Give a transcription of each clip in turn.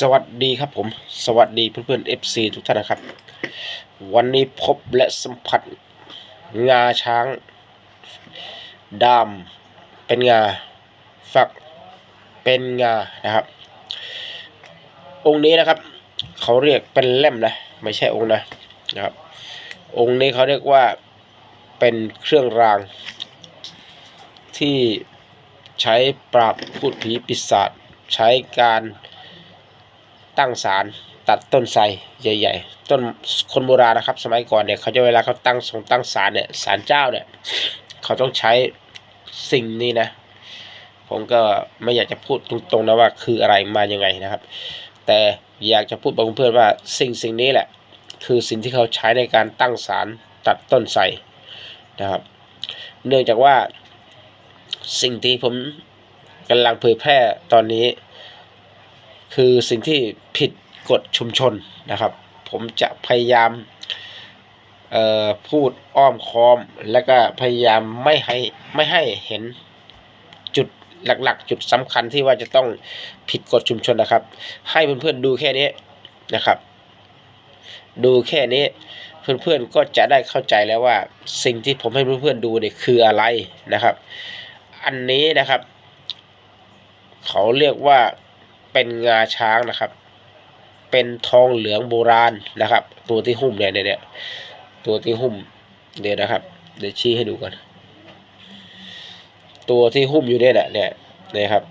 สวัสดีครับผม สวัสดีเพื่อนๆ FC ทุกท่านนะครับ วันนี้พบและสัมผัส งาช้างดามเป็นงา ฝักเป็นงานะครับ องค์นี้นะครับ เขาเรียกเป็นเล่มนะ ไม่ใช่องค์นะนะครับ องค์นี้เขาเรียกว่าเป็นเครื่องราง ที่ใช้ปราบพูดผีปีศาจใช้การ ตั้งศาลตัดต้นไทรใหญ่ ๆ ต้นคนโบราณนะครับ สมัยก่อนเนี่ยเขาจะเวลาเขาตั้งทรงตั้งศาลเนี่ยศาลเจ้าเนี่ยเขาต้องใช้สิ่งนี้นะ ผมก็ไม่อยากจะพูดตรงๆนะว่าคืออะไรมายังไงนะครับ แต่อยากจะพูดบอกเพื่อนว่าสิ่งสิ่งนี้แหละ คือสิ่งที่เขาใช้ในการตั้งศาลตัดต้นไทรนะครับ เนื่องจากว่าสิ่งที่ผมกำลังเผยแพร่ตอนนี้ คือสิ่งที่ผิดกฎชุมชนนะครับ ผมจะพยายามพูดอ้อมค้อม แล้วก็พยายามไม่ให้ไม่ให้เห็นจุดหลักๆ จุดสำคัญที่ว่าจะต้องผิดกฎชุมชนนะครับ ให้เพื่อนๆดูแค่นี้นะครับ ดูแค่นี้เพื่อนๆก็จะได้เข้าใจแล้วว่าสิ่งที่ผมให้เพื่อนๆดูเนี่ยคืออะไรนะครับ อันนี้นะครับ เขาเรียกว่า เป็นงาช้างนะครับ เป็นทองเหลืองโบราณนะครับ ตัวที่หุ้มเนี่ยเนี่ยเนี่ยตัวที่หุ้มเดี๋ยวนะครับ เดี๋ยวชี้ให้ดูก่อนตัวที่หุ้มอยู่เนี่ยแหละเนี่ยเนี่ยครับ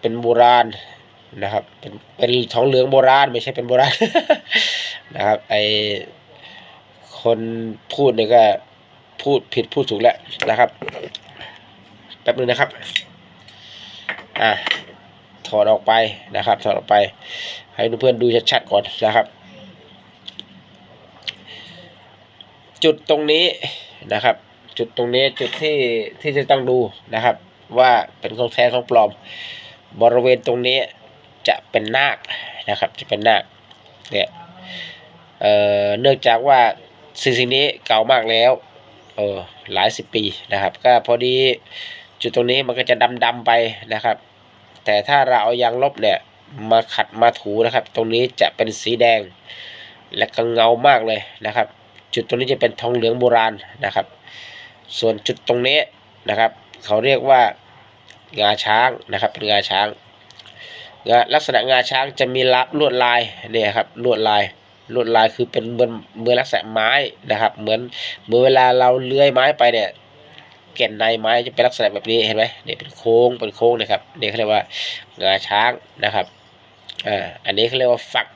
เป็นโบราณนะครับ เป็นเป็นทองเหลืองโบราณ ไม่ใช่เป็นโบราณนะครับไอคนพูดเนี่ยก็พูดผิดพูดถูกแล้วนะครับแป๊บนึงนะครับ อะ ถอดออกไปนะครับ ถอดออกไป ให้เพื่อนดูชัดๆก่อนนะครับ จุดตรงนี้นะครับ จุดตรงนี้จุดที่ที่จะต้องดูนะครับ ว่าเป็นของแท้ของปลอม บริเวณตรงนี้จะเป็นนาคนะครับ จะเป็นนาคเนี่ยเอ่อเนื่องจากว่าสิ่งสิ่งนี้เก่ามากแล้วเออหลายสิบปีนะครับ ก็พอดีจุดตรงนี้มันก็จะดำๆไปนะครับ แต่ถ้าเราเอายางลบเนี่ยมาขัดมาถูนะครับ ตรงนี้จะเป็นสีแดง และก็เงามากเลยนะครับ จุดตรงนี้จะเป็นทองเหลืองโบราณนะครับ ส่วนจุดตรงนี้นะครับ เขาเรียกว่างาช้างนะครับเป็นงาช้างงาลักษณะงาช้างจะมีละลวดลายเนี่ยครับลวดลายลวดลายคือเป็นเหมือนเหมือนลักษณะไม้นะครับ เหมือนเหมือนเวลาเราเลื้อยไม้ไปเนี่ย แก่นในไม้จะเป็นลักษณะแบบนี้เห็นไหมเนี่ยเป็นโค้งเป็นโค้งนะครับเนี่เขาเรียกว่างาช้างนะครับอ่าอันนี้เขาเรียกว่าฝัก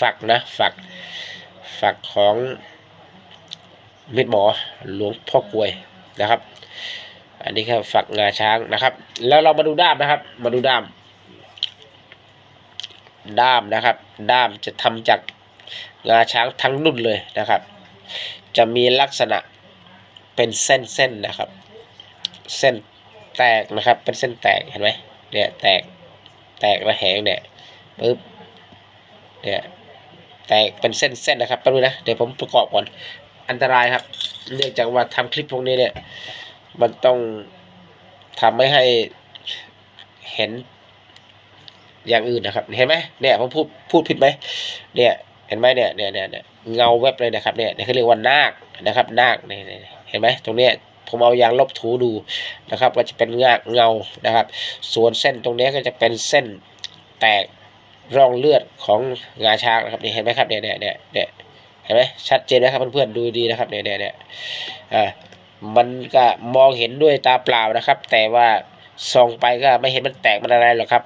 ฝักนะฝักฝักของมิตรหมอหลวงพ่อกลวยนะครับ อันนี้คือฝักงาช้างนะครับ แล้วเรามาดูด้ามนะครับ มาดูด้าม ด้ามนะครับ ด้ามจะทำจากงาช้างทั้งรุ่นเลยนะครับ จะมีลักษณะ เป็นเส้นเส้นนะครับ เส้นแตกนะครับ เป็นเส้นแตกเห็นไหมเนี่ยแตกแตกระแหงเนี่ยปึ๊บเนี่ยแตกเป็นเส้นเส้นนะครับแป๊บนึงนะเดี๋ยวผมประกอบก่อนอันตรายครับ เนื่องจากว่าทำคลิปพวกนี้เนี่ย มันต้องทำไม่ให้เห็นอย่างอื่นนะครับ เห็นไหมเนี่ยผมพูดพูดผิดไหมเนี่ยเห็นไหมเนี่ยเนี่ยเนี่ยเงาแวบเลยนะครับเนี่ยเนี่เขาเรียกว่านาคนะครับ นาคเนี่ย เห็นไหมตรงนี้ผมเอายางลบถูดูนะครับ ก็จะเป็นเงาเงานะครับ ส่วนเส้นตรงนี้ก็จะเป็นเส้นแตกร่องเลือดของงาช้างนะครับนี่เห็นไหมครับเนี่ยเนี่ยเนี่ยเนี่ยเห็นไหมชัดเจนนะครับเพื่อนๆดูดีนะครับเนี่ยเนี่ยเนี่ยอ่ามันก็มองเห็นด้วยตาเปล่านะครับ แต่ว่าส่องไปก็ไม่เห็นมันแตกมันอะไรหรอกครับ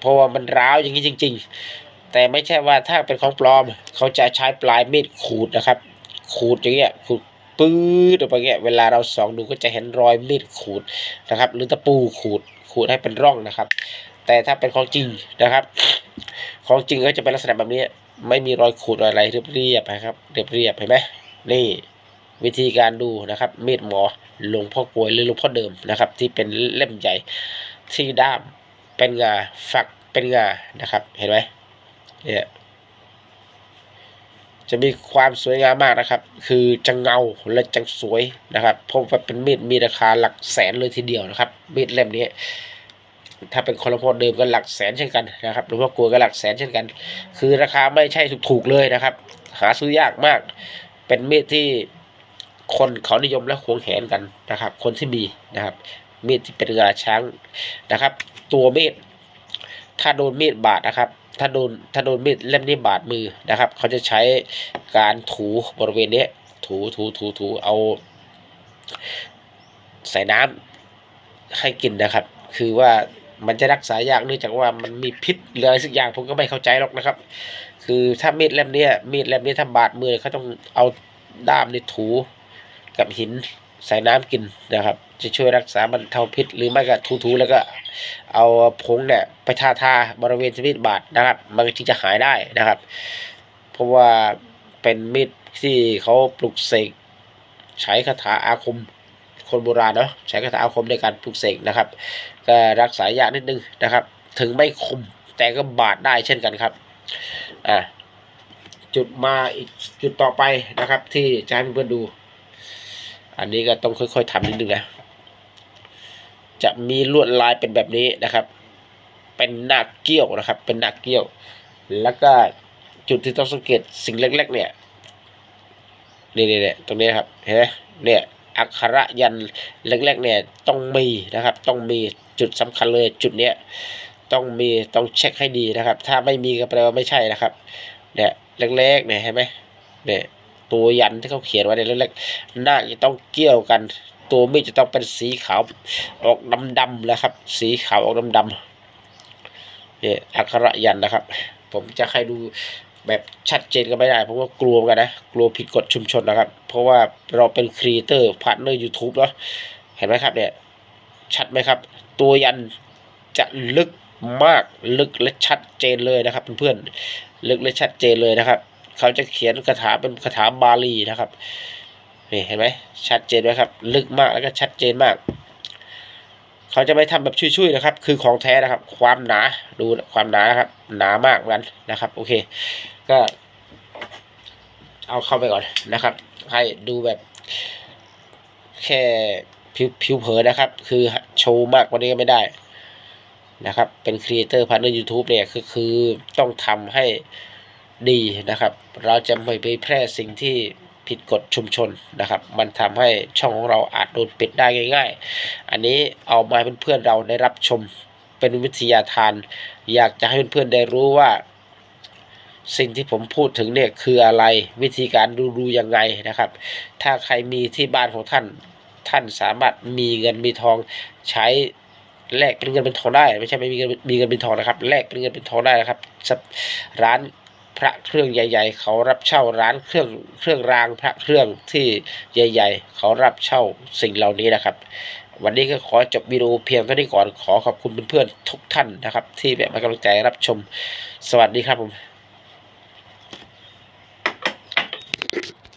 เพราะว่ามันร้าวอย่างนี้จริง ๆ แต่ไม่ใช่ว่าถ้าเป็นของปลอม เขาจะใช้ปลายมีดขูดนะครับ ขูดอย่างเงี้ยขูด ปื๊ดออกไปเงี้ยเวลาเราส่องดูก็จะเห็นรอยมีดขูดนะครับ หรือตะปูขูดขูดให้เป็นร่องนะครับ แต่ถ้าเป็นของจริงนะครับ ของจริงก็จะเป็นลักษณะแบบนี้ไม่มีรอยขูดอะไรเรียบเรียบๆนะครับ เรียบเรียบๆเห็นไหมนี่วิธีการดูนะครับมีดหมอหลวงพ่อกลวยหรือหลวงพ่อเดิมนะครับ ที่เป็นเล่มใหญ่ที่ด้ามเป็นงาฝักเป็นงานะครับ เห็นไหมเนี่ย จะมีความสวยงามมากนะครับ คือจะเงาและจะสวยนะครับเพราะว่าเป็นมีดมีราคาหลักแสนเลยทีเดียวนะครับ มีดเล่มนี้ ถ้าเป็นคนละพอเดิมก็หลักแสนเช่นกันนะครับหลวงพ่อกลัวก็หลักแสนเช่นกัน คือราคาไม่ใช่ถูกๆเลยนะครับ หาซื้อยากมาก เป็นมีดที่คนเขานิยมและหวงแหนกันนะครับ คนที่มีนะครับ มีดที่เป็นงาช้างนะครับ ตัวมีดถ้าโดนมีดบาดนะครับ ถ้าโดนถ้าโดนมีดเล่มนี้บาดมือนะครับ เขาจะใช้การถูบริเวณนี้ถูถูถูถูเอาใส่น้ำให้กินนะครับ คือว่ามันจะรักษายากเนื่องจากว่ามันมีพิษหรืออะไรสักอย่างผมก็ไม่เข้าใจหรอกนะครับ คือถ้ามีดเล่มนี้มีดเล่มนี้ถ้าบาดมือเขาต้องเอาด้ามนี่ถูกับหิน ใส่น้ำกินนะครับ จะช่วยรักษาบรรเทาพิษ หรือไม่ก็ถูๆแล้วก็เอาผงเนี่ยไปทาทาบริเวณมีดบาดนะครับ มันจึงจะหายได้นะครับ เพราะว่าเป็นมีดที่เขาปลุกเสกใช้คาถาอาคมคนโบราณเนาะใช้คาถาอาคมในการปลุกเสกนะครับ ก็รักษายากนิดนึงนะครับ ถึงไม่คมแต่ก็บาดได้เช่นกันครับอ่าจุดมาอีกจุดต่อไปนะครับ ที่จะให้เพื่อนๆดู อันนี้ก็ต้องค่อย ๆทำนิดนึงนะ จะมีลวดลายเป็นแบบนี้นะครับ เป็นหน้าเกี้ยวนะครับ เป็นหน้าเกี้ยว แล้วก็จุดที่ต้องสังเกตสิ่งเล็ก ๆ เนี่ยนี่นี่เนี่ยตรงนี้ครับเห็นไหมเนี่ยอักขระยันเล็กๆเนี่ยต้องมีนะครับ ต้องมีจุดสำคัญเลยจุดเนี้ยต้องมีต้องเช็คให้ดีนะครับ ถ้าไม่มีก็แปลว่าไม่ใช่นะครับเนี่ยเล็กๆเนี่ยเห็นไหมเนี่ย ตัวยันที่เขาเขียนไว้เนี่ยเล็กๆหน้าจะต้องเกี่ยวกัน ตัวมีดจะต้องเป็นสีขาวออกดำๆนะครับ สีขาวออกดำๆเนี่ยอักขระยันนะครับ ผมจะให้ดูแบบชัดเจนก็ไม่ได้เพราะว่ากลัวกันนะ กลัวผิดกฎชุมชนนะครับ เพราะว่าเราเป็นครีเอเตอร์พาร์ทเนอร์ยูทูบเนาะเห็นไหมครับเนี่ย ชัดไหมครับ ตัวยันจะลึกมากลึกและชัดเจนเลยนะครับเพื่อนๆลึกและชัดเจนเลยนะครับ เขาจะเขียนคาถาเป็นคาถาบาลีนะครับนี่เห็นไหมชัดเจนไหมครับ ลึกมากแล้วก็ชัดเจนมาก เขาจะไม่ทำแบบชุยๆนะครับ คือของแท้นะครับ ความหนาดูความหนานะครับ หนามากนกันนะครับ โอเค ก็ เอาเข้าไปก่อนนะครับ ให้ดูแบบ แค่ผิวผิวเผินนะครับ คือโชว์มากกว่านี้ก็ไม่ได้นะครับ เป็นครีเอเตอร์พาร์ทเนอร์ยูทูบเนี่ยคือคือต้องทำให้ ดีนะครับ เราจะไม่ไปแพร่สิ่งที่ผิดกฎชุมชนนะครับ มันทำให้ช่องของเราอาจโดนปิดได้ง่าย ๆ อันนี้เอามาให้เพื่อนๆเราได้รับชมเป็นวิทยาทาน อยากจะให้เพื่อนๆได้รู้ว่า สิ่งที่ผมพูดถึงเนี่ยคืออะไรวิธีการดูดูยังไงนะครับ ถ้าใครมีที่บ้านของท่าน ท่านสามารถมีเงินมีทองใช้แลกเป็นเงินเป็นทองได้ ไม่ใช่ไม่มีเงินมีเงินเป็นทองนะครับแลกเป็นเงินเป็นทองได้นะครับร้าน พระเครื่องใหญ่ ๆ เขารับเช่าร้านเครื่องเครื่องรางพระเครื่องที่ใหญ่ ๆ เขารับเช่าสิ่งเหล่านี้นะครับ วันนี้ก็ขอจบวิดีโอเพียงเท่านี้ก่อนขอขอบคุณเพื่อนๆทุกท่านนะครับ ที่แบบมากำลังใจรับชม สวัสดีครับผม